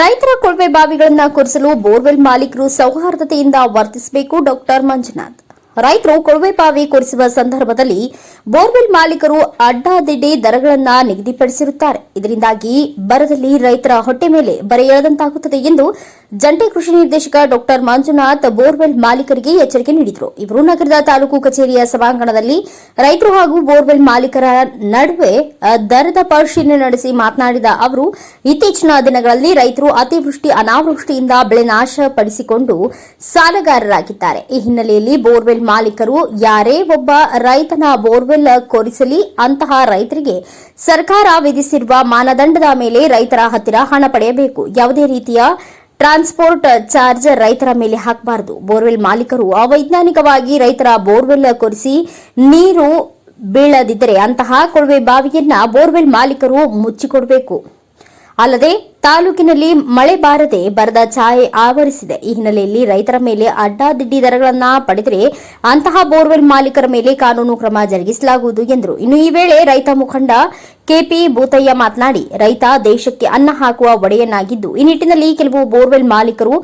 ರೈತರ ಕೊಳವೆ ಬಾವಿಗಳನ್ನು ಕೊರೆಸಲು ಬೋರ್ವೆಲ್ ಮಾಲೀಕರು ಸೌಹಾರ್ದತೆಯಿಂದ ವರ್ತಿಸಬೇಕು ಡಾಕ್ಟರ್ ಮಂಜುನಾಥ್. ರೈತರು ಕೊಳವೆ ಬಾವಿ ಕೊರೆಸುವ ಸಂದರ್ಭದಲ್ಲಿ ಬೋರ್ವೆಲ್ ಮಾಲೀಕರು ಅಡ್ಡಾದಿಡ್ಡಿ ದರಗಳನ್ನು ನಿಗದಿಪಡಿಸಿರುತ್ತಾರೆ. ಇದರಿಂದಾಗಿ ಬರದಲ್ಲಿ ರೈತರ ಹೊಟ್ಟೆ ಮೇಲೆ ಬರೆ ಎಳೆದಂತಾಗುತ್ತದೆ ಎಂದು ಜಂಟಿ ಕೃಷಿ ನಿರ್ದೇಶಕ ಡಾಕ್ಟರ್ ಮಂಜುನಾಥ್ ಬೋರ್ವೆಲ್ ಮಾಲೀಕರಿಗೆ ಎಚ್ಚರಿಕೆ ನೀಡಿದರು. ಇವರು ನಗರದ ತಾಲೂಕು ಕಚೇರಿಯ ಸಭಾಂಗಣದಲ್ಲಿ ರೈತರು ಹಾಗೂ ಬೋರ್ವೆಲ್ ಮಾಲೀಕರ ನಡುವೆ ದರದ ಪರಿಶೀಲನೆ ನಡೆಸಿ ಮಾತನಾಡಿದ ಅವರು, ಇತ್ತೀಚಿನ ದಿನಗಳಲ್ಲಿ ರೈತರು ಅತಿವೃಷ್ಟಿ ಅನಾವೃಷ್ಟಿಯಿಂದ ಬೆಳೆ ನಾಶ ಪಡಿಸಿಕೊಂಡು ಸಾಲಗಾರರಾಗಿದ್ದಾರೆ. ಈ ಹಿನ್ನೆಲೆಯಲ್ಲಿ ಬೋರ್ವೆಲ್ ಮಾಲೀಕರು ಯಾರೇ ಒಬ್ಬ ರೈತನ ಬೋರ್ವೆಲ್ ಕೊರಿಸಲಿ, ಅಂತಹ ರೈತರಿಗೆ ಸರ್ಕಾರ ವಿಧಿಸಿರುವ ಮಾನದಂಡದ ಮೇಲೆ ರೈತರ ಹತ್ತಿರ ಹಣ ಪಡೆಯಬೇಕು. ಯಾವುದೇ ರೀತಿಯ ಟ್ರಾನ್ಸ್ಪೋರ್ಟ್ ಚಾರ್ಜ್ ರೈತರ ಮೇಲೆ ಹಾಕಬಾರದು. ಬೋರ್ವೆಲ್ ಮಾಲೀಕರು ಅವೈಜ್ಞಾನಿಕವಾಗಿ ರೈತರ ಬೋರ್ವೆಲ್ ಕೊರೆಸಿ ನೀರು ಬೀಳದಿದ್ದರೆ ಅಂತಹ ಕೊಳವೆ ಬಾವಿಯನ್ನ ಬೋರ್ವೆಲ್ ಮಾಲೀಕರು ಮುಚ್ಚಿಕೊಡಬೇಕು. ಅಲ್ಲದೆ ತಾಲೂಕಿನಲ್ಲಿ ಮಳೆ ಬಾರದೆ ಬರದ ಛಾಯೆ ಆವರಿಸಿದೆ. ಈ ಹಿನ್ನೆಲೆಯಲ್ಲಿ ರೈತರ ಮೇಲೆ ಅಡ್ಡಾದಿಡ್ಡಿ ದರಗಳನ್ನು ಪಡೆದರೆ ಅಂತಹ ಬೋರ್ವೆಲ್ ಮಾಲೀಕರ ಮೇಲೆ ಕಾನೂನು ಕ್ರಮ ಜರುಗಿಸಲಾಗುವುದು ಎಂದರು. ಇನ್ನು ಈ ವೇಳೆ ರೈತ ಮುಖಂಡ ಕೆಪಿ ಭೂತಯ್ಯ ಮಾತನಾಡಿ, ರೈತ ದೇಶಕ್ಕೆ ಅನ್ನ ಹಾಕುವ ಒಡೆಯನಾಗಿದ್ದು, ಈ ನಿಟ್ಟಿನಲ್ಲಿ ಕೆಲವು ಬೋರ್ವೆಲ್ ಮಾಲೀಕರು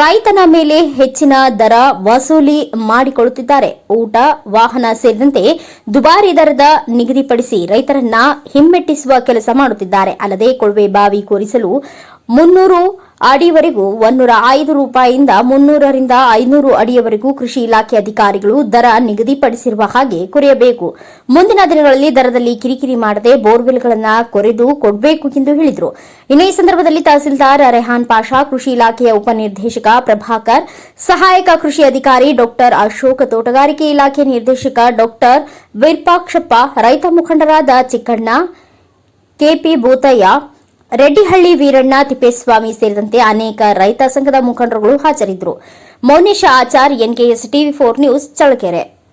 ರೈತನ ಮೇಲೆ ಹೆಚ್ಚಿನ ದರ ವಸೂಲಿ ಮಾಡಿಕೊಳ್ಳುತ್ತಿದ್ದಾರೆ. ಊಟ, ವಾಹನ ಸೇರಿದಂತೆ ದುಬಾರಿ ದರದ ನಿಗದಿಪಡಿಸಿ ರೈತರನ್ನ ಹಿಮ್ಮೆಟ್ಟಿಸುವ ಕೆಲಸ ಮಾಡುತ್ತಿದ್ದಾರೆ. ಅಲ್ಲದೆ ಕೊಳವೆ ಬಾವಿ ಕೊರಿಸಲು ಮುನ್ನೂರು ಅಡಿವರೆಗೂ ಒನ್ನೂರ ಐದು ರೂಪಾಯಿಯಿಂದ ಮುನ್ನೂರರಿಂದ ಐನೂರು ಅಡಿಯವರೆಗೂ ಕೃಷಿ ಇಲಾಖೆ ಅಧಿಕಾರಿಗಳು ದರ ನಿಗದಿಪಡಿಸಿರುವ ಹಾಗೆ ಕೊರೆಯಬೇಕು. ಮುಂದಿನ ದಿನಗಳಲ್ಲಿ ದರದಲ್ಲಿ ಕಿರಿಕಿರಿ ಮಾಡದೆ ಬೋರ್ವೆಲ್ಗಳನ್ನು ಕೊರೆದು ಕೊಡಬೇಕು ಎಂದು ಹೇಳಿದರು. ಇನ್ನು ಸಂದರ್ಭದಲ್ಲಿ ತಹಸೀಲ್ದಾರ್ ರೆಹಾನ್ ಪಾಷಾ, ಕೃಷಿ ಇಲಾಖೆಯ ಉಪನಿರ್ದೇಶಕ ಪ್ರಭಾಕರ್, ಸಹಾಯಕ ಕೃಷಿ ಅಧಿಕಾರಿ ಡಾಕ್ಟರ್ ಅಶೋಕ್, ತೋಟಗಾರಿಕೆ ಇಲಾಖೆ ನಿರ್ದೇಶಕ ಡಾಕ್ಟರ್ ವಿರ್ಪಾಕ್ಷಪ್ಪ, ರೈತ ಮುಖಂಡರಾದ ಚಿಕ್ಕಣ್ಣ, ಕೆಪಿ ಭೂತಯ್ಯ ರೆಡ್ಡಿಹಳ್ಳಿ ವೀರಣ್ಣ ತಿಪ್ಪೇಸ್ವಾಮಿ ಸೇರಿದಂತೆ ಅನೇಕ ರೈತ ಸಂಘದ ಮುಖಂಡರುಗಳು ಹಾಜರಿದ್ದರು. Mounesha Achar, NKS, TV four news, Challakere.